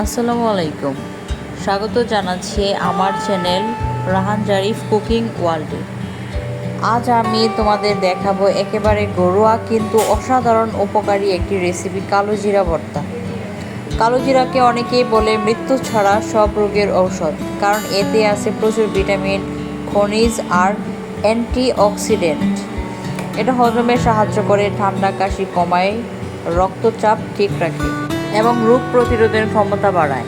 আসসালামু আলাইকুম। স্বাগত জানাচ্ছি আমার চ্যানেল রাহান জারিফ কুকিং ওয়ার্ল্ডে। আজ আমি তোমাদের দেখাবো একেবারে ঘরোয়া কিন্তু অসাধারণ উপকারী একটি রেসিপি কালো জিরা ভর্তা। কালো জিরাকে অনেকেই বলে মৃত্যু ছাড়া সব রোগের ঔষধ, কারণ এতে আছে প্রচুর ভিটামিন, খনিজ আর অ্যান্টিঅক্সিডেন্ট। এটা হজমে সাহায্য করে ঠান্ডা কাশি কমায়, রক্তচাপ ঠিক রাখে। এবং রোগ প্রতিরোধের ক্ষমতা বাড়ায়।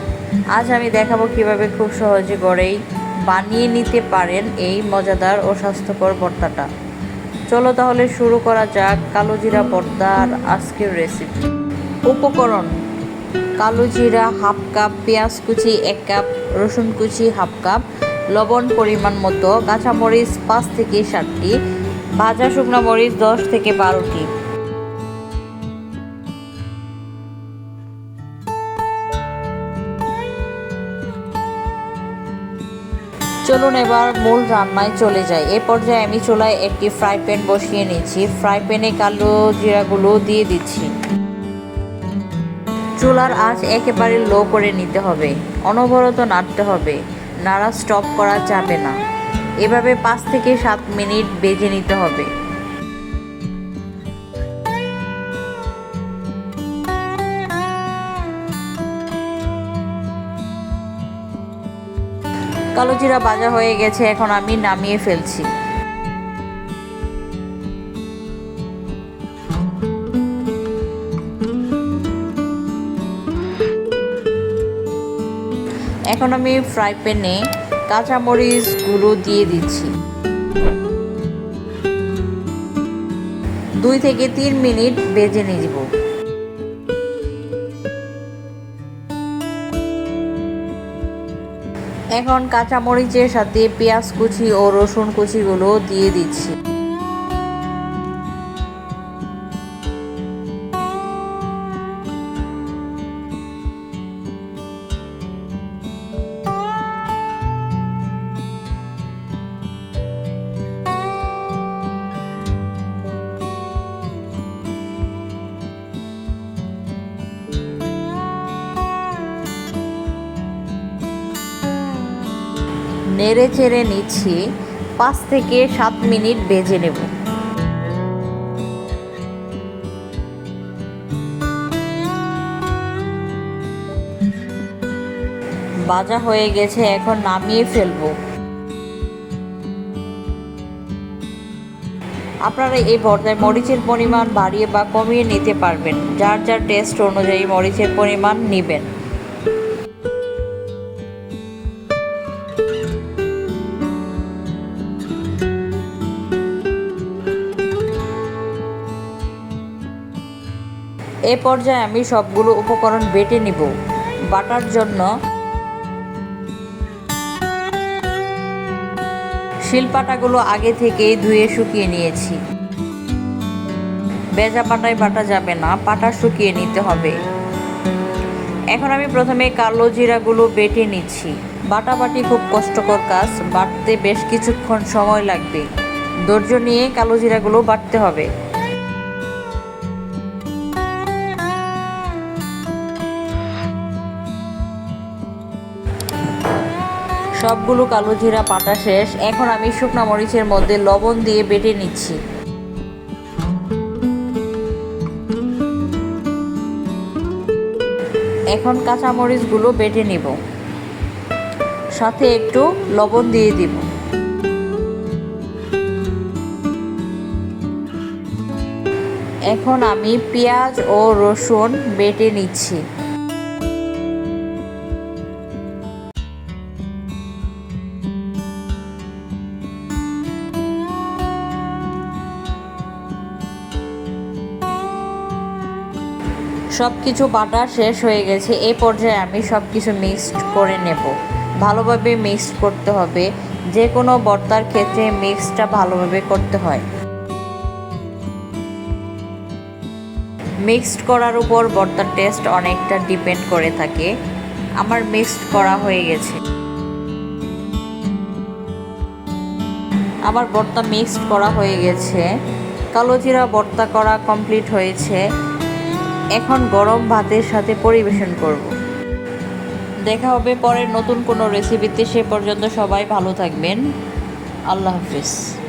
আজ আমি দেখাবো কীভাবে খুব সহজে গড়েই বানিয়ে নিতে পারেন এই মজাদার ও স্বাস্থ্যকর ভর্তাটা। চলো তাহলে শুরু করা যাক কালো জিরা ভর্তার আজকের রেসিপি উপকরণ, কালো জিরা হাফ কাপ, পেঁয়াজ কুচি এক কাপ, রসুন কুচি হাফ কাপ, লবণ পরিমাণ মতো, কাঁচামরিচ পাঁচ থেকে সাতটি, ভাজা শুকনো মরিচ দশ থেকে বারোটি। চলুন এবার মূল রান্নায় চলে যাই। এ পর্যায়ে আমি চুলায় একটি ফ্রাই প্যান বসিয়ে নিচ্ছি ফ্রাই প্যানে কালো জিরাগুলো দিয়ে দিচ্ছি। চুলার আঁচ একেবারে লো করে নিতে হবে। অনবরত নাড়তে হবে। নাড়া স্টপ করা যাবে না। এভাবে পাঁচ থেকে সাত মিনিট বেজে নিতে হবে। কালো জিরা ভাজা হয়ে গেছে, এখন আমি নামিয়ে ফেলছি। এখন আমি ফ্রাই প্যানে কাঁচামরিচগুলো দিয়ে দিচ্ছি। দুই থেকে তিন মিনিট বেজে নিব। এখন কাঁচামরিচের সাথে পেঁয়াজ কুচি ও রসুন কুচিগুলো দিয়ে দিচ্ছি। নেড়ে চেড়ে নিচ্ছি। পাঁচ থেকে সাত মিনিট বেজে নেব। বাজা হয়ে গেছে, এখন নামিয়ে ফেলব। আপনারা এই ভর্তায় মরিচের পরিমাণ বাড়িয়ে বা কমিয়ে নিতে পারবেন। যার যার টেস্ট অনুযায়ী মরিচের পরিমাণ নেবেন। এ পর্যায়ে আমি সবগুলো উপকরণ বেটে নিব বাটার জন্য। শিলপাটাগুলো আগে থেকেই ধুয়ে শুকিয়ে নিয়েছি। বেজা পাটায় বাটা যাবে না, পাটা শুকিয়ে নিতে হবে। এখন আমি প্রথমে কালো জিরাগুলো বেটে নিচ্ছি। বাটাবাটি খুব কষ্টকর কাজ, বাটতে বেশ কিছুক্ষণ সময় লাগবে। ধৈর্য নিয়ে কালো জিরাগুলো বাটতে হবে। সবগুলো কালো জিরা পাটা শেষ। এখন আমি শুকনো মরিচের মধ্যে লবণ দিয়ে বেটে নিচ্ছি। এখন কাঁচা মরিচগুলো বেটে নিব। সাথে একটু লবণ দিয়ে দিব। এখন আমি পেঁয়াজ ও রসুন বেটে নিচ্ছি। সব কিছু বাটা শেষ হয়ে গেছে এই পর্যায়ে আমি সব কিছু মিক্সড করে নেব। ভালোভাবে মিক্সড করতে হবে যে কোনো ভর্তার ক্ষেত্রে মিক্সটা ভালোভাবে করতে হয়। মিক্সড করার উপর বর্তার টেস্ট অনেকটা ডিপেন্ড করে থাকে। আমার মিক্সড করা হয়ে গেছে। আমার বর্তা মিক্সড করা হয়ে গেছে। কালো জিরা ভর্তা করা কমপ্লিট হয়েছে। এখন গরম ভাতের সাথে পরিবেশন করব। দেখা হবে পরের নতুন কোনো রেসিপিতে সে পর্যন্ত সবাই ভালো থাকবেন। আল্লাহ হাফিজ।